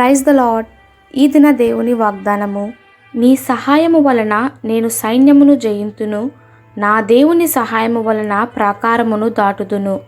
Praise the lord ఈ దిన దేవుని వాగ్దానము. నీ సహాయము వలన నేను సైన్యమును జయింతును. నా దేవుని సహాయము వలన ప్రాకారమును దాటుదును.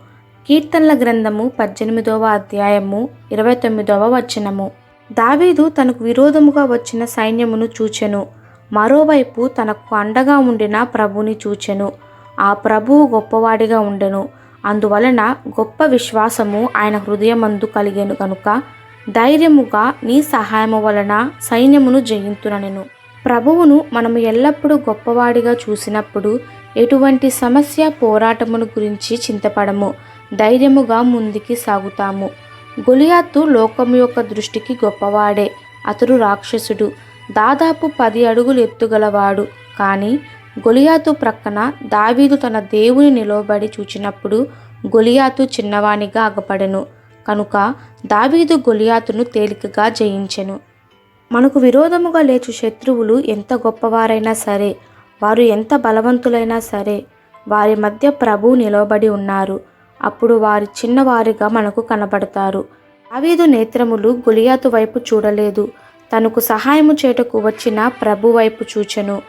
కీర్తనల గ్రంథము పద్దెనిమిదవ అధ్యాయము ఇరవై తొమ్మిదవ వచనము. దావీదు తనకు విరోధముగా వచ్చిన సైన్యమును చూచెను. మరోవైపు తనకు అండగా ఉండిన ప్రభుని చూచెను. ఆ ప్రభువు గొప్పవాడిగా ఉండెను. అందువలన గొప్ప విశ్వాసము ఆయన హృదయమందు కలిగెను కనుక ధైర్యముగా నీ సహాయము వలన సైన్యమును జయింతునెను ప్రభువును మనము ఎల్లప్పుడూ గొప్పవాడిగా చూసినప్పుడు ఎటువంటి సమస్య పోరాటమును గురించి చింతపడము. ధైర్యముగా ముందుకి సాగుతాము. గొలియాతు లోకము యొక్క దృష్టికి గొప్పవాడే అతడు రాక్షసుడు. దాదాపు పది అడుగులు ఎత్తుగలవాడు. కానీ గొలియాతు ప్రక్కన దావీదు తన దేవుని నిలవబడి చూచినప్పుడు గొలియాతు చిన్నవానిగా అగపడెను. కనుక దావీదు గొలియాతును తేలికగా జయించెను. మనకు విరోధముగా లేచు శత్రువులు ఎంత గొప్పవారైనా సరే వారు ఎంత బలవంతులైనా సరే వారి మధ్య ప్రభు నిలబడి ఉన్నారు. అప్పుడు వారి చిన్నవారిగా మనకు కనబడతారు. దావీదు నేత్రములు గొలియాతు వైపు చూడలేదు. తనకు సహాయము చేటకు వచ్చిన ప్రభు వైపు చూచెను.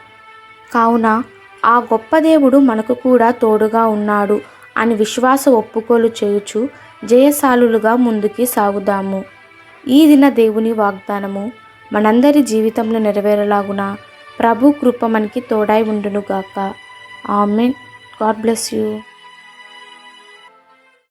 కావున ఆ గొప్ప దేవుడు మనకు కూడా తోడుగా ఉన్నాడు అని విశ్వాస ఒప్పుకోలు చేయుచు జయశాలులుగా ముందుకి సాగుదాము. ఈ దిన దేవుని వాగ్దానము మనందరి జీవితంలో నెరవేరలాగున ప్రభు కృప మనకి తోడై ఉండునుగాక. ఆమెన్. God bless you.